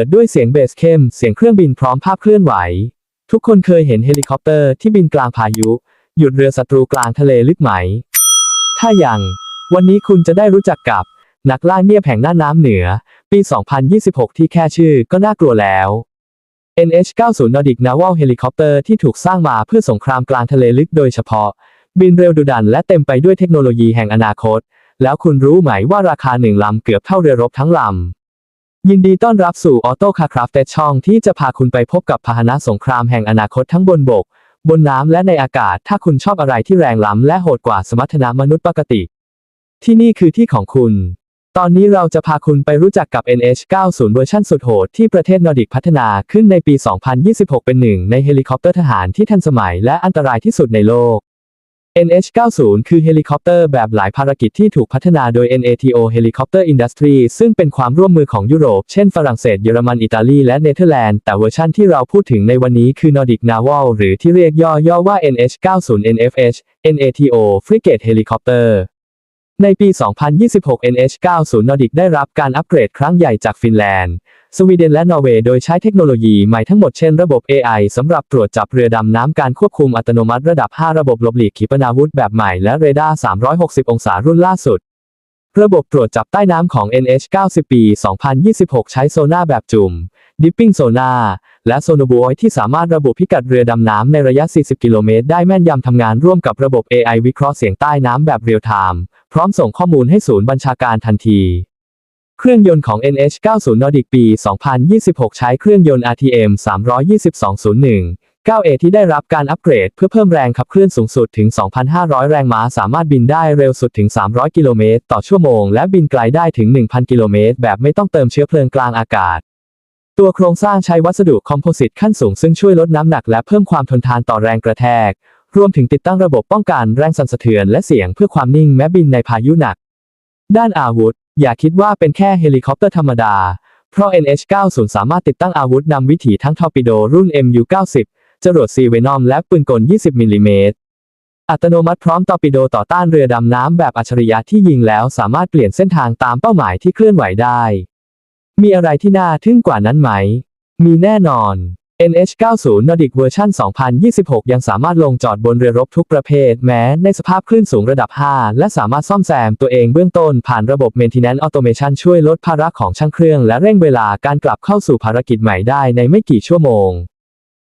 ปิดด้วยเสียงเบสเข้ม เสียงเครื่องบินพร้อมภาพเคลื่อนไหว ทุกคนเคยเห็นเฮลิคอปเตอร์ที่บินกลางพายุ หยุดเรือศัตรูกลางทะเลลึกไหม ถ้ายังวันนี้คุณจะได้รู้จักกับ นักล่าเงียบแห่งหน้าน้ำเหนือ ปี 2026 ที่แค่ชื่อก็น่ากลัวแล้ว NH90 Nordic Naval Helicopter ที่ถูกสร้างมาเพื่อสงครามกลางทะเลลึกโดยเฉพาะ บินเร็วดุดันและเต็มไปด้วยเทคโนโลยีแห่งอนาคต แล้วคุณรู้ไหมว่าราคาหนึ่งลำเกือบเท่าเรือรบทั้งลำ ยินดีต้อนรับสู่ Auto Car Craft ช่องที่จะพาคุณไปพบกับพาหนะสงครามแห่งอนาคตทั้งบนบก บนน้ำและในอากาศ ถ้าคุณชอบอะไรที่แรงล้ำและโหดกว่าสมรรถนะมนุษย์ปกติ ที่นี่คือที่ของคุณ ตอนนี้เราจะพาคุณไปรู้จักกับ NH90 เวอร์ชันสุดโหดที่ประเทศนอร์ดิกพัฒนาขึ้นในปี 2026 เป็นหนึ่งในเฮลิคอปเตอร์ทหารที่ทันสมัยและอันตรายที่สุดในโลก NH90 คือเฮลิคอปเตอร์แบบหลายภารกิจที่ถูกพัฒนาโดย NATO Helicopter Industry ซึ่งเป็นความร่วมมือของยุโรป เช่นฝรั่งเศส เยอรมัน อิตาลี และเนเธอร์แลนด์ แต่เวอร์ชันที่เราพูดถึงในวันนี้คือ Nordic Naval หรือที่เรียกย่อๆว่า NH90 NFH NATO Frigate Helicopter ในปี 2026 NH90 Nordic ได้รับการอัปเกรดครั้งใหญ่จากฟินแลนด์ สวีเดนและนอร์เวย์โดยใช้เทคโนโลยีใหม่ทั้งหมดเช่นระบบ AI สำหรับตรวจจับเรือดำน้ำการควบคุมอัตโนมัติระดับ 5 ระบบหลบหลีกขีปนาวุธแบบใหม่และเรดาร์ 360 องศารุ่นล่าสุด ระบบตรวจจับใต้น้ำของ NH90 ปี 2026 ใช้โซน่าแบบจุ่ม Dipping Sonar และโซโนบอยที่สามารถระบุพิกัดเรือดำน้ำในระยะ 40 กิโลเมตร ได้แม่นยำทำงานร่วมกับระบบ AI วิเคราะห์เสียงใต้น้ำแบบเรียลไทม์พร้อมส่งข้อมูลให้ศูนย์บัญชาการทันที เครื่องยนต์ของ NH90 Nordic ปี 2026 ใช้เครื่องยนต์ RTM 32201 9A ที่ได้รับการอัปเกรดเพื่อเพิ่มแรงขับเคลื่อนสูงสุดถึง 2,500 แรงม้า สามารถบินได้เร็วสุดถึง 300 กิโลเมตรต่อชั่วโมง และบินไกลได้ถึง 1,000 กิโลเมตร แบบไม่ต้องเติมเชื้อเพลิงกลางอากาศ ตัวโครงสร้างใช้วัสดุคอมโพสิตขั้นสูงซึ่งช่วยลดน้ำหนักและเพิ่มความทนทานต่อแรงกระแทก รวมถึงติดตั้งระบบป้องกันแรงสั่นสะเทือนและเสียงเพื่อความนิ่งแม้บินในพายุหนัก ด้านอาวุธอย่าคิดว่าเป็นแค่เฮลิคอปเตอร์ธรรมดา เพราะ NH90 สามารถติดตั้งอาวุธนำวิถีทั้งทอร์ปิโดรุ่น MU90 จรวดซีเวนอมและปืนกล 20 มิลลิเมตร อัตโนมัติพร้อมตอร์ปิโดต่อต้านเรือดำน้ำแบบอัจฉริยะที่ยิงแล้วสามารถเปลี่ยนเส้นทางตามเป้าหมายที่เคลื่อนไหวได้ มีอะไรที่น่าทึ่งกว่านั้นไหม มีแน่นอน NH90 Nordic เวอร์ชัน2026 ยังสามารถลงจอดบนเรือรบทุกประเภท แม้ในสภาพคลื่นสูงระดับ 5 และสามารถซ่อมแซมตัวเองเบื้องต้นผ่านระบบ Maintenance Automation ช่วยลดภาระของช่างเครื่องและเร่งเวลาการกลับเข้าสู่ภารกิจใหม่ได้ในไม่กี่ชั่วโมง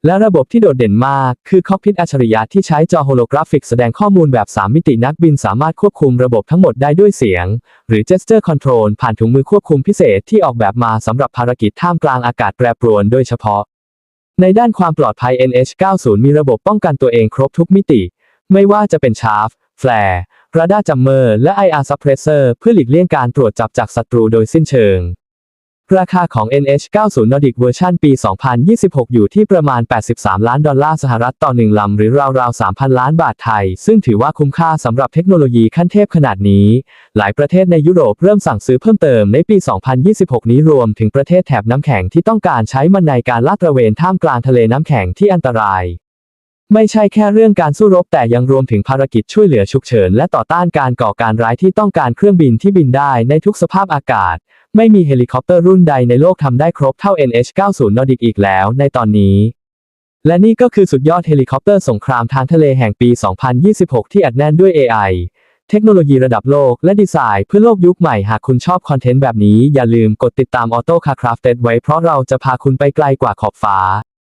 และระบบที่โดดเด่นมาก คือคอกพิทอัจฉริยะที่ใช้จอโฮโลกราฟิกแสดงข้อมูลแบบ 3 มิตินักบินสามารถควบคุมระบบทั้งหมดได้ด้วยเสียง หรือ Gesture Control ผ่านถุงมือควบคุมพิเศษที่ออกแบบมาสำหรับภารกิจท่ามกลางอากาศแปรปรวนโดยเฉพาะ ในด้านความปลอดภัย NH90 มีระบบป้องกันตัวเองครบทุกมิติ ไม่ว่าจะเป็นชาร์ฟ แฟร์ราดาร์จัมเมอร์ และ IR Suppressor เพื่อหลีกเลี่ยงการตรวจจับจากศัตรูโดยสิ้นเชิง ราคาของ NH90 Nordic เวอร์ชันปี 2026 อยู่ที่ประมาณ 83 ล้านดอลลาร์สหรัฐต่อหนึ่งลำ หรือราวๆ 3,000 ล้านบาทไทย ซึ่งถือว่าคุ้มค่าสำหรับเทคโนโลยีขั้นเทพขนาดนี้ หลายประเทศในยุโรปเริ่มสั่งซื้อเพิ่มเติมในปี 2026 นี้รวมถึงประเทศแถบน้ำแข็งที่ต้องการใช้มันในการลาดตระเวนท่ามกลางทะเลน้ำแข็งที่อันตราย ไม่ใช่แค่เรื่องการสู้รบแต่ยังรวมถึงภารกิจช่วยเหลือฉุกเฉินและต่อต้านการก่อการร้ายที่ต้องการเครื่องบินที่บินได้ในทุกสภาพอากาศ ไม่มีเฮลิคอปเตอร์รุ่นใดในโลกทำได้ครบเท่า NH90 Nordic อีกแล้วในตอนนี้ และนี่ก็คือสุดยอดเฮลิคอปเตอร์สงครามทางทะเลแห่งปี 2026 ที่อัดแน่นด้วย AI เทคโนโลยีระดับโลกและดีไซน์เพื่อโลกยุคใหม่หากคุณชอบคอนเทนต์แบบนี้อย่าลืมกดติดตาม Auto Car Crafted ไว้เพราะเราจะพาคุณไปไกลกว่าขอบฟ้า